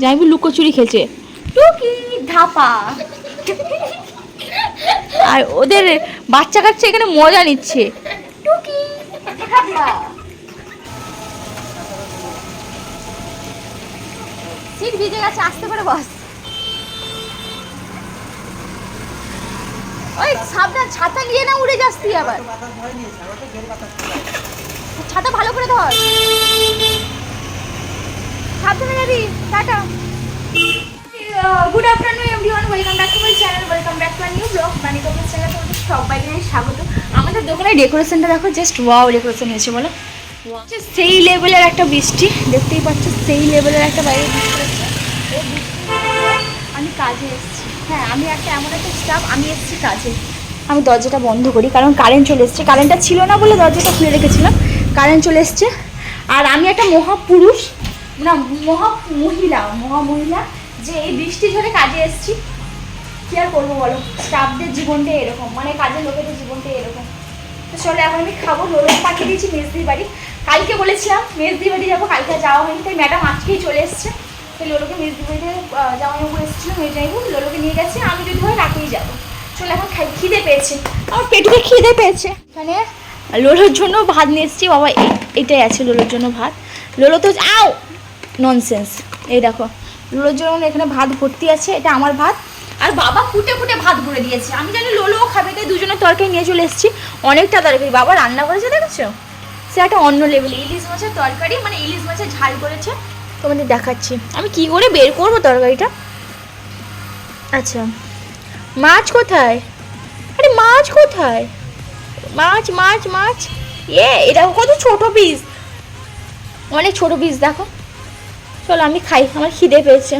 জামাইবু লুকোচুরি খেলছে। টুকি ধাপা। আর ওদের বাচ্চা কাচ্চা এখানে মজা নিচ্ছে। টুকি ধাপা। সিট ভিজে গেছে আসতে করে বস। ওই সাবধান ছাতা নিয়ে না উড়ে যাস তুই আবার। ছাতা ভালো করে ধর। Tata. Good afternoon everyone welcome back to my channel welcome back to new blog Bani Kapoor channel তোমাদের সবাইকে স্বাগত। আমাদের দোকানের ডেকোরেশনটা দেখো জাস্ট ওয়াও ডেকোরেশন হয়েছে বলো। সেই লেভেলের একটা বৃষ্টি। দেখতেই পাচ্ছ, সেই লেভেলের একটা বাইরে বৃষ্টি হচ্ছে। আমি কাজে এসেছি। হ্যাঁ আমি একটা এমন একটা স্টাফ আমি এসেছি কাজে। আমি দরজাটা বন্ধ করি, কারণ কারেন্ট চলে এসছে। কারেন্টটা ছিল না বলে দরজাটা খুলে রেখেছিলাম। কারেন্ট চলে এসছে। আর আমি একটা মহাপুরুষ। না, মহা মহিলা মহা মহিলা, যে এই বৃষ্টি ঝড়ে কাজে এসেছি, কি আর করব বলো? স্টাফদের জীবনটা এরকম মানে কাজের লোকেদের জীবনটা এরকম। তো চলো, এখন আমি খাব লোলো পাঠিয়ে দিয়েছি মেজদির বাড়ি। কালকে বলেছিলাম, মেজদির বাড়ি যাব, কালকে যাওয়া হয়নি, তাই ম্যাডাম আজকেই চলে এসছে। তো লোলোকে মেজদির বাড়িতে জামাইবাবু এসেছিল মেজাইবু লোলোকে নিয়ে গেছে, আমি যদি হয় রাতেই যাব। চলো, এখন খাই, খিদে পেয়েছে। আমার পেটুকে খিদে পেয়েছে। এখানে লোলোর জন্য ভাত নিয়ে এসেছি, বাবা এটাই আছে লোলোর জন্য ভাত। লোলো তো আও ননসেন্স এই দেখো, লোলোর জন্য এখানে ভাত ভর্তি আছে, এটা আমার ভাত। আর বাবা ফুটে ফুটে ভাত করে দিয়েছে। আমি জানি লোলোও খাবে, তাই দুজনের তরকারি নিয়ে চলে এসেছি। অনেকটা তরকারি। বাবা রান্না করেছে, দেখেছ? সে একটা অন্য লেভেল ইলিশ মাছের তরকারি মানে ইলিশ মাছের ঝাল করেছে। তোমাদের দেখাচ্ছি। আমি কি করে বের করব তরকারিটা? আচ্ছা। মাছ কোথায়? আরে মাছ কোথায়? মাছ মাছ মাছ। এ এটা কত ছোট পিস অনেক ছোট পিস দেখো। চলো, আমি খাই, আমার খিদে পেয়েছে।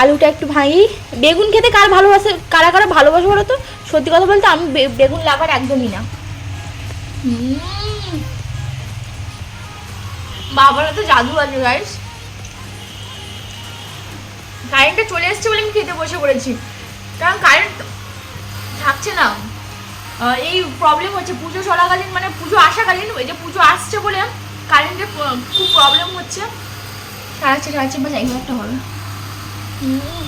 আলুটা একটু ভাঙি। বেগুন খেতে কার ভালোবাসে? কারা কারা ভালোবাসে বলো তো? সত্যি কথা বলতে আমি বেগুন লাগার একদমই না। বাবারা তো জাদু আছে গাইস কারেন্টটা চলে এসছে বলে আমি খেতে বসে পড়েছি। কারণ কারেন্ট থাকছে না। এই প্রবলেম হচ্ছে, পুজো চলাকালীন মানে পুজো আসাকালীন, ওই যে পুজো আসছে বলে কারেন্টের খুব প্রবলেম হচ্ছে। হুম।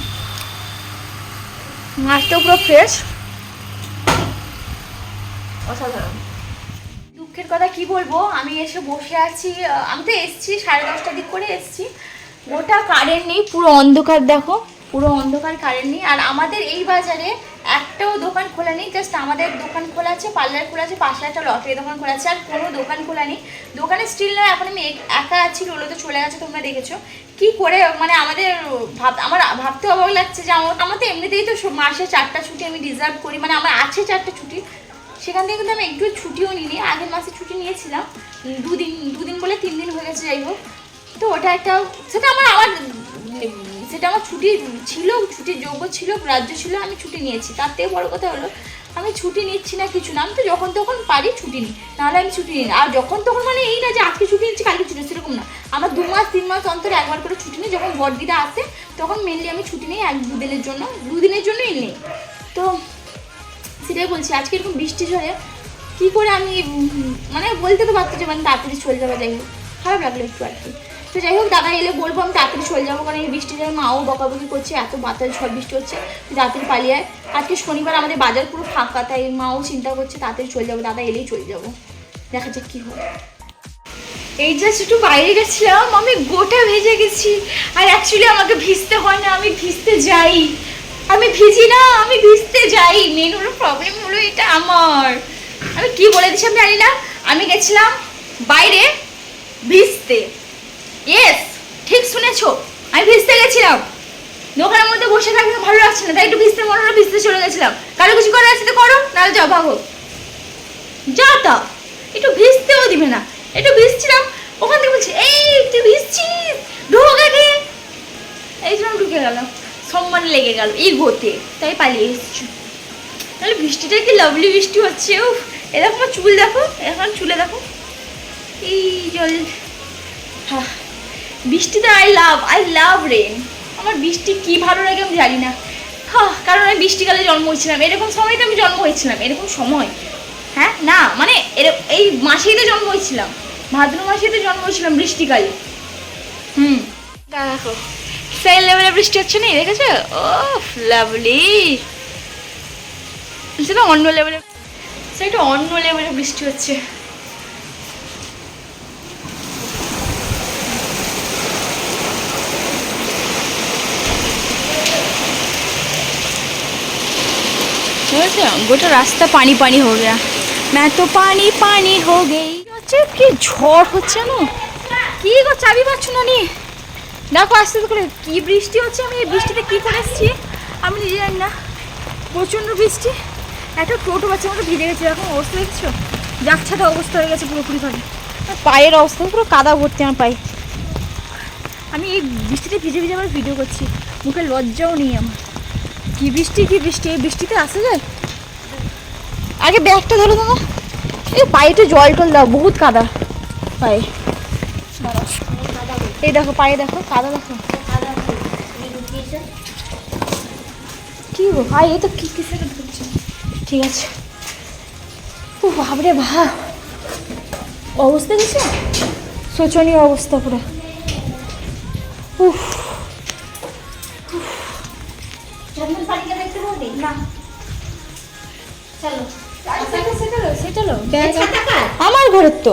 মাছটাও পুরো ফ্রেশ অসাধারণ। দুঃখের কথা কি বলব? আমি এসে বসে আছি আমি তো এসছি, সাড়ে দশটার দিক করে এসছি। গোটা কারেন্ট নেই, পুরো অন্ধকার দেখো। পুরো অন্ধকার কারেন্ট নেই। আর আমাদের এই বাজারে একটাও দোকান খোলা নেই জাস্ট আমাদের দোকান খোলা আছে পার্লার খোলা আছে, পাশে একটা লটারি দোকান খোলা আছে, আর কোনো দোকান খোলা নেই। দোকানে স্টিল নয় এখন আমি এক- আছি, রোলো তো চলে গেছে, তোমরা দেখেছ। কি করে মানে আমাদের ভাব আমার ভাবতে অবাক লাগছে যে আমার আমার তো এমনিতেই তো মাসে চারটা ছুটি আমি ডিজার্ভ করি মানে আমার আছে চারটা ছুটি। সেখান থেকে কিন্তু আমি একটু ছুটিও নিইনি, আগের মাসে ছুটি নিয়েছিলাম। দুদিন দুদিন বলে তিন দিন হয়ে গেছে, যাই হোক। তো ওটা একটা সেটা আমার আমার সেটা আমার ছুটি ছিল, ছুটির যোগ্য ছিল রাজ্য ছিল, আমি ছুটি নিয়েছি। তার থেকে বড় কথা হলো, আমি ছুটি নিচ্ছি না কিছু না, আমি তো যখন তখন পারি ছুটি নিই নাহলে আমি ছুটি নিই আর যখন তখন মানে এই না যে আজকে ছুটি নিচ্ছি, কালকে ছুটি সেরকম না। আমার দু মাস, তিন মাস অন্তরে একবার করে ছুটি নিই, যখন বড়দিদা আসে, তখন মেনলি আমি ছুটি নিই এক দুদিনের জন্য, দুদিনের জন্যই নিই। তো সেটাই বলছি, আজকে এরকম বৃষ্টি ঝড়ে কী করে আমি মানে বলতে তো পারতো যে মানে তাড়াতাড়ি চলে যাব যাই খারাপ লাগল একটু আর কি। তো যাই হোক দাদা এলে বলব, আমি তাড়াতাড়ি চলে যাব, কারণ এই বৃষ্টি ঝড়ে মাও বকাবকি করছে, এত বাতাস, ঝড় বৃষ্টি হচ্ছে তাড়াতাড়ি পালিয়ে আজকে শনিবার আমাদের বাজার পুরো ফাঁকা, তাই মাও চিন্তা করছে তাড়াতাড়ি চলে যাব, দাদা এলেই চলে যাব। দেখা যাক কী হয়। এই জাস্ট একটু বাইরে গেছিলাম, আমি গোটা ভেজে গেছি। আর অ্যাকচুয়ালি আমাকে ভিজতে হয় না, আমি ভিজতে যাই। আমি ভিজি না, আমি ভিজতে যাই। মেন হলো প্রবলেম হলো এটা আমার। আমি কি বলে দিচ্ছি আমি জানি না। আমি গেছিলাম বাইরে ভিজতে। ইয়েস ঠিক শুনেছো। আমি ভিজতে গেছিলাম। দোকানের মধ্যে বসে থাকতে ভালো লাগছে না, তাই একটু ভিজতে মনে হলো ভিজতে চলে গেছিলাম। কারও কিছু করার আছে তো করো, নাহলে যাও, ভাগো। যা তা, একটু ভিজতেও দিবে না। একটু ভিজছিলাম, ওখান থেকে বলছি, এই, তুই ভিজছিস? ঢোক আগে এই জন্য ঢুকে গেল সম্মান লেগে গেল এই গোতে তাই পালিয়ে এসছি। তাহলে বৃষ্টিটা কি লাভলি বৃষ্টি হচ্ছে ও এরকম চুল দেখো এখন চুলে দেখো। এই জল, হা। বৃষ্টিতে I love I love rain আমার বৃষ্টি কি ভালো লাগে আমি জানি না। হ্যাঁ কারণ আমি বৃষ্টিকালে জন্ম হয়েছিলাম। এরকম সময়তে আমি জন্ম হয়েছিলাম এরকম সময়। হ্যাঁ না মানে এই মাসেই তো জন্ম হয়েছিলাম। ভাদ্র মাসেই তো জন্ম হয়েছিলাম বৃষ্টিকালে। হুম। দেখো সেই লেভেলে বৃষ্টি হচ্ছে না দেখেছ? ও লাভলি সেটা অন্য লেভেলে সেটা অন্য লেভেলে বৃষ্টি হচ্ছে। বুঝেছো গোটা রাস্তা পানি পানি হয়ে গেয়া मैं तो পানি পানি हो गई হচ্ছে কি ঝড় হচ্ছে না কি গো চাবি পাচ্ছ না নি দেখো আস্তে আস্তে করে কি বৃষ্টি হচ্ছে আমি এই বৃষ্টিতে কি করে এসেছি আমি নিজে জানি না প্রচণ্ড বৃষ্টি একটা টোটো বাচ্চা মতো ভিজে গেছে এখন অবস্থা দেখছো যাচ্ছাটা অবস্থা হয়ে গেছে পুরোপুরিভাবে আর পায়ের অবস্থা পুরো কাদা ভর্তি আমার পায়ে আমি এই বৃষ্টিতে ভিজে ভিজে আবার ভিডিও করছি মুখে লজ্জাও নেই আমার কি বৃষ্টি কি বৃষ্টি এই বৃষ্টিতে আসা যায় আগে ব্যাগটা ধরো দাদা। এই পায়েতে জল টল দাও, বহুত কাদা। পায়ে। এই দেখো, পায়ে দেখো, কাদা দেখো। কি গো, ভাই এই তো কি কিসে ঠিক আছে। ও বাবরে ভাব অবস্থা গেছে শোচনীয় অবস্থা পুরো। উফ। চন্দন না। চলো। কার? আমার ঘরের তো।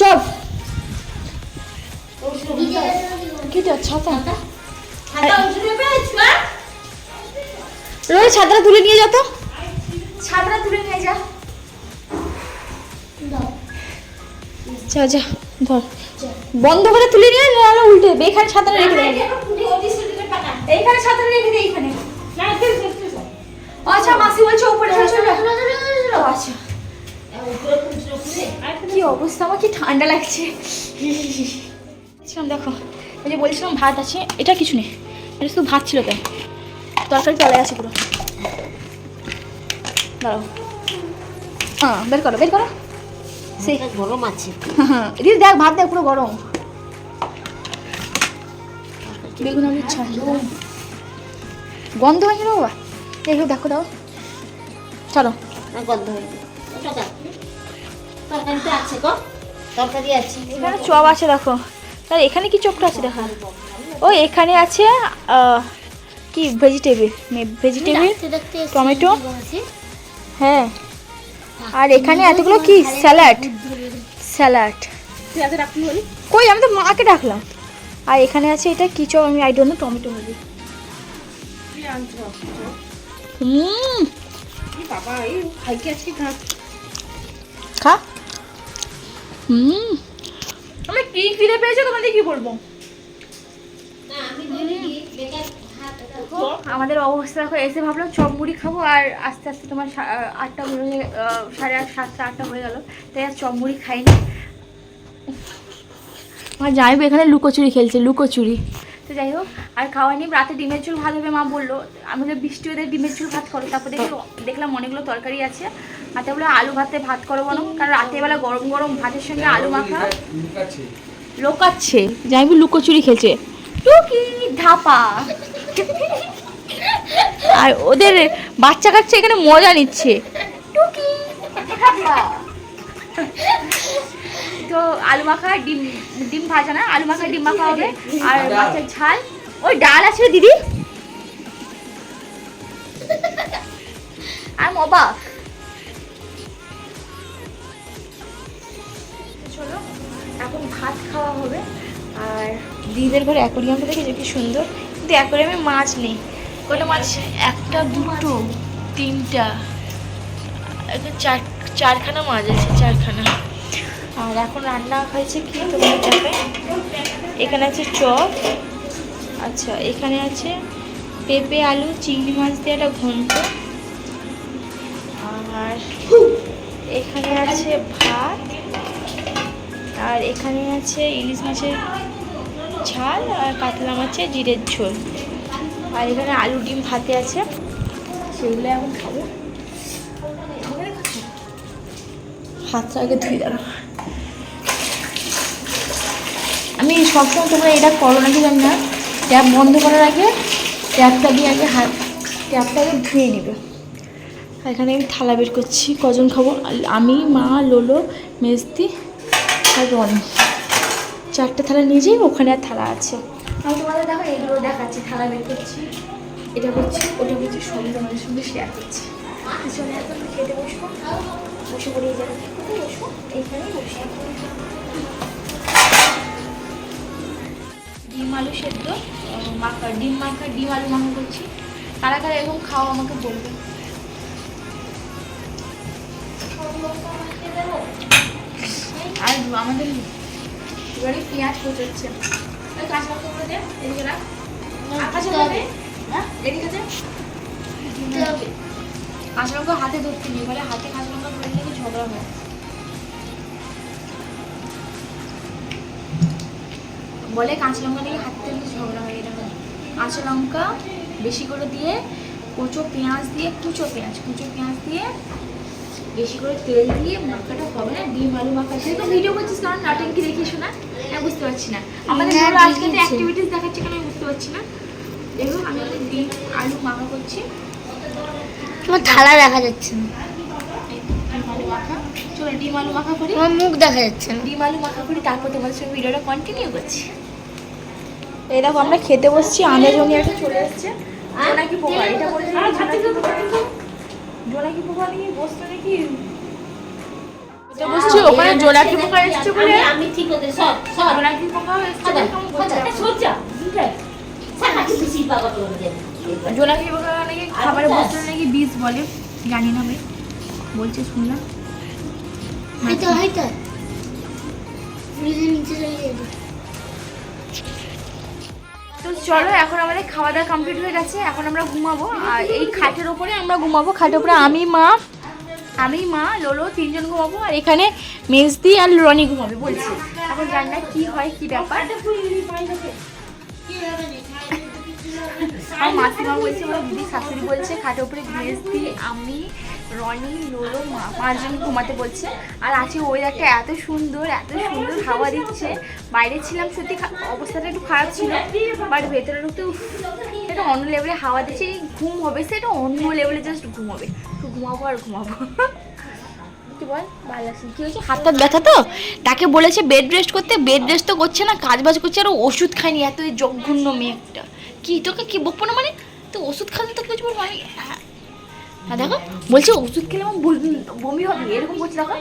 চল। ছাতা। রোজ ছাতাটা তুলে নিয়ে যা তো। ছাতাটা তুলে নিয়ে যা। যা যা ধর। বন্ধ করে তুলে নিয়ে নাহলে উল্টে দেবে। এখানে ছাতাটা রেখে দে। এইখানে ছাতাটা রেখে দে এইখানে। আচ্ছা মাসি বলছে ওপরে চলে চলে। আচ্ছা কি অবস্থা? আমার কি ঠান্ডা লাগছে? দেখো এই যে বলছিলাম ভাত আছে এটা কিছু নেই। এটা শুধু ভাত ছিল তাই। তরকারি তলায় আছে পুরো। দাঁড়াও। হ্যাঁ বের করো বের করো। সেই। গরম আছে। হ্যাঁ দিদি দেখ ভাত দেখ পুরো গরম। বেগুন আলুর ছাল গন্ধ হয় না বাবা দেখো দেখো দাও। চলো। গন্ধ আছে গো। তরকারি আছে। এখানে চপ আছে দেখো। তাহলে এখানে কি চপটা আছে দেখো। ও এখানে আছে কি ভেজিটেবিল ভেজিটেবিল টমেটো? হ্যাঁ। আর এখানে এতগুলো কি? স্যালাড স্যালাড কই? আমি তো মাকে ডাকলাম। আর এখানে আছে এটা কি চপ? আমি I don't know tomato hmm বাবা এই খাইকে আজকে খা খা। হুম। আমি কি খিদে পেয়েছে তোমাদের কি বলব? আমাদের অবস্থা দেখো এসে ভাবলাম চপ মুড়ি খাব আর আস্তে আস্তে তোমার সা- আটটা আহ, সাড়ে আট সাতটা আটটা হয়ে গেল। তাই আর চপ মুড়ি খাইনি। আমার জামাইবু এখানে লুকোচুরি খেলছে লুকোচুরি। তো যাই হোক আর খাওয়া নিয়ে রাতে ডিমের ঝোল ভাত হবে মা বলল। আমি আমাদের বৃষ্টি ওদের ডিমের ঝোল ভাত করো। তারপর দেখি দেখলাম অনেকগুলো তরকারি আছে। হাতে বলে আলু ভাতে ভাত করো বলো। কারণ রাতেরবেলা গরম গরম ভাতের সঙ্গে আলু মাখা। লোকাচ্ছে। জামাইবু লুকোচুরি খেলছে। টুকি ধাপা। আর ওদের বাচ্চা কাচ্চা এখানে মজা নিচ্ছে। টুকি ধাপা। তো আলু মাখা ডিম ডিম ভাজা না আলু মাখা ডিম মাখা হবে। আর মাছের ঝাল। ওই ডাল আছে দিদি। আর অবাক চলো এখন ভাত খাওয়া হবে। আর দিদিদের ঘরে অ্যাকোরিয়ামটা দেখেছ কি সুন্দর। কিন্তু অ্যাকোরিয়ামে মাছ নেই। কটা মাছ একটা দুটো তিনটা একটা চার চারখানা মাছ আছে চারখানা। আর এখন রান্না হয়েছে কি তোমাদের দেখাই এখানে আছে চপ। আচ্ছা এখানে আছে পেঁপে আলু চিংড়ি মাছ দিয়ে একটা ঘন্ট। আর এখানে আছে ভাত। আর এখানে আছে ইলিশ মাছের ঝাল আর কাতলা মাছের জিরের ঝোল। আর এখানে আলু ডিম ভাতে আছে। সেগুলো এখন খাব। হাতটা আগে ধুয়ে দাঁড়ো আমি সবসময় তোমরা এটা করো নাকি জানি না। ট্যাপ বন্ধ করার আগে ট্যাপটা দিয়ে আগে হাত ট্যাপটা আগে ধুয়ে নেবে। এখানে আমি থালা বের করছি, কজন খাব? আমি, মা, লোলো, মেজদি আর রনি। চারটে থালা নিয়ে ওখানে আর থালা আছে। আমি তোমাদের দেখো এগুলো দেখাচ্ছি, থালা বের করছি। এটা করছি, ওটা করছি, সবই তোমাদের সঙ্গে শেয়ার করছি। চলে এখন খেতে বসবো। বসে পড়ে এই আলু সেদ্ধ মাখা ডিম মাখা ডিম আলু মাখা করছি। কারা কারা এরকম খাও আমাকে বলবে। আর আমাদের এবারে পেঁয়াজ ওই কাঁচা লঙ্কা দে এদিকে রাখ। কাঁচা লঙ্কা হ্যাঁ এদিকে দে। কাঁচা লঙ্কা হাতে ধরতে নেই বলে হাতে কাঁচা লঙ্কা ধরে নিলে ঝগড়া হয়। বলে কাঁচা লঙ্কা নিয়ে হাতে ধরলে ঝগড়া হয় এরকম কাঁচা লঙ্কা বেশি করে দিয়ে কুচো পেঁয়াজ দিয়ে কুচো পেঁয়াজ কুচো পেঁয়াজ দিয়ে বেশি করে তেল দিয়ে মাখাটা হবে না ডিম আলু মাখা সে তো ভিডিও করছিস কারণ নাটক কি দেখিস না? আমি বুঝতে পারছি না। আমাদের না, আজকে তো অ্যাক্টিভিটিস দেখাচ্ছে কেন আমি বুঝতে পারছি না। দেখো আমি ওদের ডিম আলু মাখা করছি। তোমার থালা দেখা যাচ্ছে না। ডিম আলু মাখা। চলো ডিম আলু মাখা করি। মুখ দেখা যাচ্ছে না। ডিম আলু মাখা করি তারপর তোমাদের সঙ্গে ভিডিওটা কন্টিনিউ করছি। এই দেখো আমরা খেতে বসছি আমের জমি একটা চলে এসছে। জোনাকি পোকা? এটা বলেছিল জোনাকি পোকা? নাকি জোনাকি পোকা নিয়ে বসতো নাকি এটা বসছি ওখানে জোনাকি পোকা এসছে বলে। আমি- আমি ঠিক হতে সব সব। জোনাকি পোকা এসছে সজা দেখে পোকা নাকি খাবারে বসলে নাকি বিষ বলে? জানি না আমি বলছে শুনলাম। হয়তো হয়তো। নিচে চলে যাবে তো চলো, এখন আমাদের খাওয়া দাওয়া কমপ্লিট হয়ে গেছে, এখন আমরা ঘুমাবো। আর এই খাটের ওপরে আমরা ঘুমাবো, খাটের ওপরে আমি, মা আমি, মা, লোলো, তিনজন ঘুমাবো, আর এখানে মেজদি আর রনি ঘুমাবে, বলছি। এখন জানি না কি হয়, কি ব্যাপার। আমার মাসিমা বলছে আমার দিদি, শাশুড়ি বলছে, খাটের উপরে মেজদি, আমি রনি, লোলো, মা পাঁচজন ঘুমাতে বলছে। আর আছে ওয়েদারটা এত সুন্দর এত সুন্দর হাওয়া দিচ্ছে। বাইরে ছিলাম, সত্যি অবস্থাটা একটু খারাপ ছিল বাট ভেতরে ঢুকতে এটা অন্য লেভেলে হাওয়া দিচ্ছে ঘুম হবে, সেটা অন্য লেভেলে জাস্ট ঘুম হবে। একটু ঘুমাবো আর ঘুমাবো। কি বল? ভালো লাগছে কি হয়েছে? হাতটা ব্যথা তো? তাকে বলেছে বেড রেস্ট করতে বেড রেস্ট তো করছে না কাজ বাজ করছে, আর ওষুধ খায়নি এত জঘন্য মেয়েটা। কি, তোকে কি বকবো না মানে? তো ওষুধ খালে তো কিছু বলব আমি হ্যাঁ দেখো, বলছে ওষুধ খেলে আমার বমি হবে, এরকম করছে দেখো।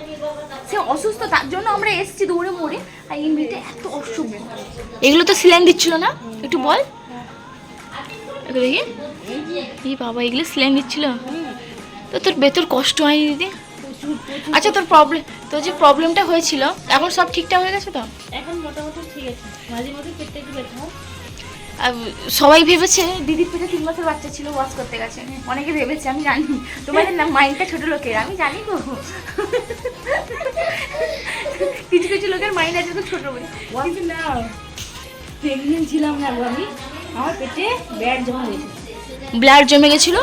সে অসুস্থ, তার জন্য আমরা এসেছি দৌড়ে মোড়ে আর এই এত অসুস্থ এগুলো তো সিলাইন দিচ্ছিল না? একটু বল। দেখি। এই বাবা, এগুলো সিলাইন দিচ্ছিল? তো তোর বেতর কষ্ট হয়নি দিদি? আচ্ছা তোর প্রবলেম তোর যে প্রবলেমটা হয়েছিল, এখন সব ঠিকঠাক হয়ে গেছে তো? এখন মোটামুটি ঠিক আছে। মাঝে মাঝে পেটটা একটু ব্যথা সবাই ভেবেছে দিদির পেটে তিন মাসের বাচ্চা ছিল ওয়াশ করতে গেছে। অনেকে ভেবেছে আমি জানি। তোমাদের না মাইন্ডটা ছোট লোকের আমি জানি গো। কিছু কিছু লোকের মাইন্ড আছে তো ছোট বলে। না প্রেগনেন্ট ছিলাম না আমি। আমার পেটে ব্যাড জমা হয়েছে ব্লাড জমে গেছিল?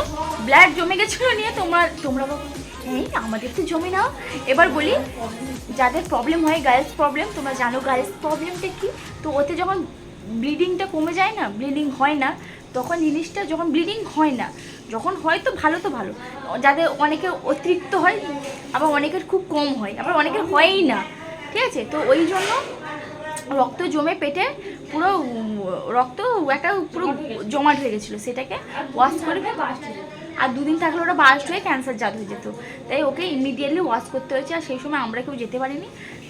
ব্লাড জমে গেছিল নিয়ে তোমরা তোমরা এই আমাদের তো জমে নাও এবার বলি যাদের প্রবলেম হয় গার্লস প্রবলেম তোমরা জানো গার্লস প্রবলেমটা কি? তো ওতে যখন ব্লিডিংটা কমে যায় না ব্লিডিং হয় না। তখন জিনিসটা যখন ব্লিডিং হয় না, যখন হয় তো ভালো তো ভালো। যাদের অনেকে অতিরিক্ত হয়, আবার অনেকের খুব কম হয়, আবার অনেকের হয়ই না। ঠিক আছে? তো ওই জন্য রক্ত জমে পেটে পুরো, রক্ত একটা পুরো জমাট হয়ে গেছিল, সেটাকে ওয়াশ করে আর দুদিন থাকলে ওটা বাস্ট হয়ে ক্যান্সার জাত হয়ে যেত। তাই ওকে ইমিডিয়েটলি ওয়াশ করতে হয়েছে আর সেই সময় আমরা কেউ যেতে পারিনি।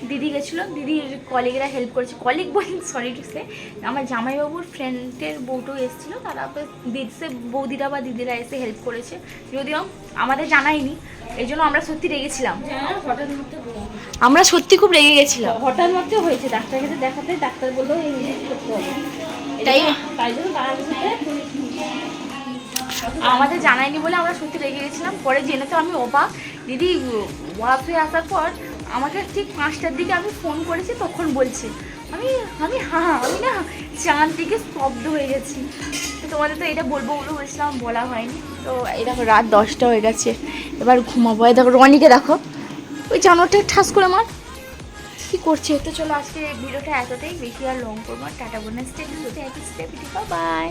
দিদি গেছিল দিদির কলিগরা হেল্প করেছে। কলিগ বলি সরি টু সে আমার জামাইবাবুর ফ্রেন্ডের বউটাও এসেছিল তারা দিদি সে বৌদিরা বা দিদিরা এসে হেল্প করেছে। যদিও আমাদের জানায়নি এই জন্য আমরা সত্যি রেগেছিলাম। হ্যাঁ আমরা সত্যি খুব রেগে গেছিলাম। হঠাৎ মধ্যে হয়েছে ডাক্তার কাছে দেখাতে ডাক্তার বলল এই করতে হবে তাই? তাই জন্য আমাদের জানায়নি বলে আমরা সত্যি রেগে গেছিলাম পরে জেনে তো আমি অবাক দিদি ওয়াফ হয়ে আসার পর আমাকে ঠিক পাঁচটার দিকে আমি ফোন করেছি তখন বলছে আমি আমি হ্যাঁ আমি না চাঁদ দিকে স্তব্ধ হয়ে গেছি তো তোমাদের তো এটা বলব বলে বলছিলাম বলা হয়নি তো এই দেখো রাত দশটা হয়ে গেছে এবার ঘুমাবো এই দেখো রনিকে দেখো ওই জানোয়ারটা ঠাস করে আমার কি করছে তো চলো আজকে ভিডিওটা এতটাই বেশি আর লং করব টাটা স্টেপ স্টেপ বাই